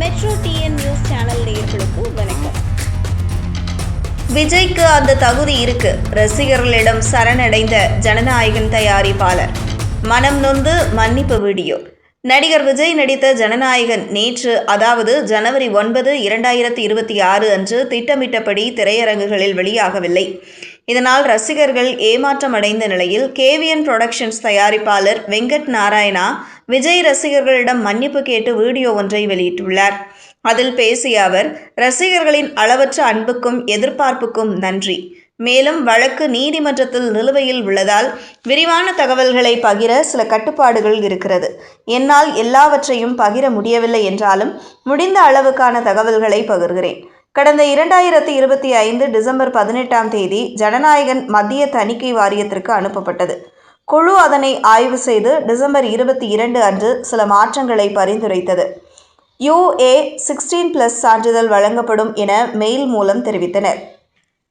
Metro TN news channel நேயர்களுக்கு வணக்கம். விஜய்க்கு அந்த தகுதி இருக்கு. ரசிகர்களிடம் சரணடைந்த ஜனநாயகன் தயாரிப்பாளர். மனம் நொந்து மன்னிப்பு வீடியோ. நடிகர் விஜய் நடித்த ஜனநாயகன் நேற்று அதாவது ஜனவரி ஒன்பது இரண்டாயிரத்தி இருபத்தி ஆறு அன்று திட்டமிட்டபடி திரையரங்குகளில் வெளியாகவில்லை. இதனால் ரசிகர்கள் ஏமாற்றம் அடைந்த நிலையில் கேவிஎன் புரொடக்ஷன்ஸ் தயாரிப்பாளர் வெங்கட் நாராயணா விஜய் ரசிகர்களிடம் மன்னிப்பு கேட்டு வீடியோ ஒன்றை வெளியிட்டுள்ளார். அதில் பேசிய அவர் ரசிகர்களின் அளவற்ற அன்புக்கும் எதிர்பார்ப்புக்கும் நன்றி. மேலும் வழக்கு நீதிமன்றத்தில் நிலுவையில் உள்ளதால் விரிவான தகவல்களை பகிர சில கட்டுப்பாடுகள் இருக்கிறது. என்னால் எல்லாவற்றையும் பகிர முடியவில்லை என்றாலும் முடிந்த அளவுக்கான தகவல்களை பகிர்கிறேன். கடந்த இரண்டாயிரத்தி இருபத்தி ஐந்து டிசம்பர் பதினெட்டாம் தேதி ஜனநாயகன் மத்திய தணிக்கை வாரியத்திற்கு அனுப்பப்பட்டது. குழு அதனை ஆய்வு செய்து டிசம்பர் இருபத்தி இரண்டு அன்று சில மாற்றங்களை பரிந்துரைத்தது. யுஏ சிக்ஸ்டீன் பிளஸ் சான்றிதழ் வழங்கப்படும் என மெயில் மூலம் தெரிவித்தனர்.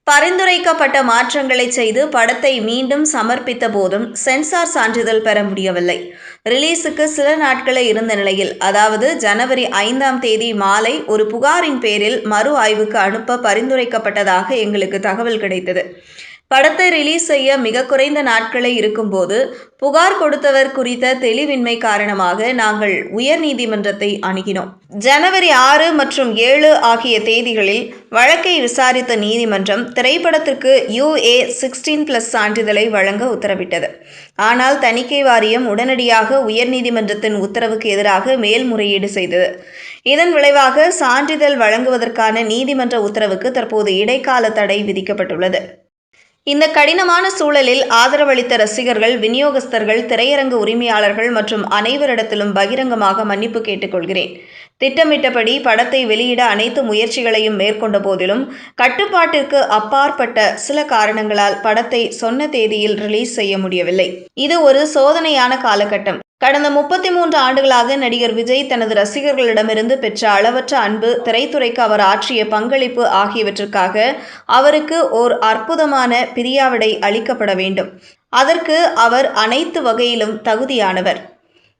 பரிந்துரைக்கப்பட்ட மாற்றங்களை செய்து படத்தை மீண்டும் சமர்ப்பித்த போதும் சென்சார் சான்றிதழ் பெற முடியவில்லை. ரிலீஸுக்கு சில நாட்களே இருந்த நிலையில் அதாவது ஜனவரி ஐந்தாம் தேதி மாலை ஒரு புகாரின் பேரில் மறு ஆய்வுக்கு அனுப்ப பரிந்துரைக்கப்பட்டதாக எங்களுக்கு தகவல் கிடைத்தது. படத்தை ரிலீஸ் செய்ய மிக குறைந்த நாட்களே இருக்கும்போது புகார் கொடுத்தவர் குறித்த தெளிவின்மை காரணமாக நாங்கள் உயர்நீதிமன்றத்தை அணுகினோம். ஜனவரி ஆறு மற்றும் ஏழு ஆகிய தேதிகளில் வழக்கை விசாரித்த நீதிமன்றம் திரைப்படத்திற்கு யுஏ சிக்ஸ்டீன் பிளஸ் சான்றிதழை வழங்க உத்தரவிட்டது. ஆனால் தணிக்கை வாரியம் உடனடியாக உயர்நீதிமன்றத்தின் உத்தரவுக்கு எதிராக மேல்முறையீடு செய்தது. இதன் விளைவாக சான்றிதழ் வழங்குவதற்கான நீதிமன்ற உத்தரவுக்கு தற்போது இடைக்கால தடை விதிக்கப்பட்டுள்ளது. இந்த கடினமான சூழலில் ஆதரவளித்த ரசிகர்கள் விநியோகஸ்தர்கள் திரையரங்கு உரிமையாளர்கள் மற்றும் அனைவரிடத்திலும் பகிரங்கமாக மன்னிப்பு கேட்டுக்கொள்கிறேன். திட்டமிட்டபடி படத்தை வெளியிட அனைத்து முயற்சிகளையும் மேற்கொண்ட போதிலும் கட்டுப்பாட்டிற்கு அப்பாற்பட்ட சில காரணங்களால் படத்தை சொன்ன தேதியில் ரிலீஸ் செய்ய முடியவில்லை. இது ஒரு சோதனையான காலகட்டம். கடந்த முப்பத்தி மூன்று ஆண்டுகளாக நடிகர் விஜய் தனது ரசிகர்களிடமிருந்து பெற்ற அளவற்ற அன்பு திரைத்துறைக்கு அவர் ஆற்றிய பங்களிப்பு ஆகியவற்றுக்காக அவருக்கு ஓர் அற்புதமான பிரியாவிடை அளிக்கப்பட வேண்டும். அதற்கு அவர் அனைத்து வகையிலும் தகுதியானவர்.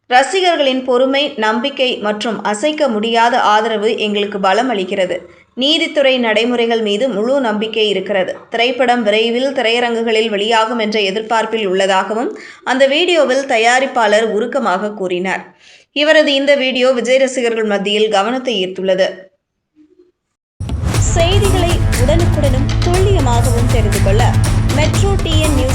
ரசிகர்களின் பொறுமை நம்பிக்கை மற்றும் அசைக்க முடியாத ஆதரவு எங்களுக்கு பலம் அளிக்கிறது நீதித்துறை நடைமுறைகள் மீது முழு நம்பிக்கை இருக்கிறது. திரைப்படம் விரைவில் திரையரங்குகளில் வெளியாகும் என்ற எதிர்பார்ப்பில் உள்ளதாகவும் அந்த வீடியோவில் தயாரிப்பாளர் உருக்கமாக கூறினார். இவரது இந்த வீடியோ விஜய் ரசிகர்கள் மத்தியில் கவனத்தை ஈர்த்துள்ளது. செய்திகளை உடனுக்குடனும் துல்லியமாகவும் தெரிந்து கொள்ள மெட்ரோ டிஎன் நியூஸ்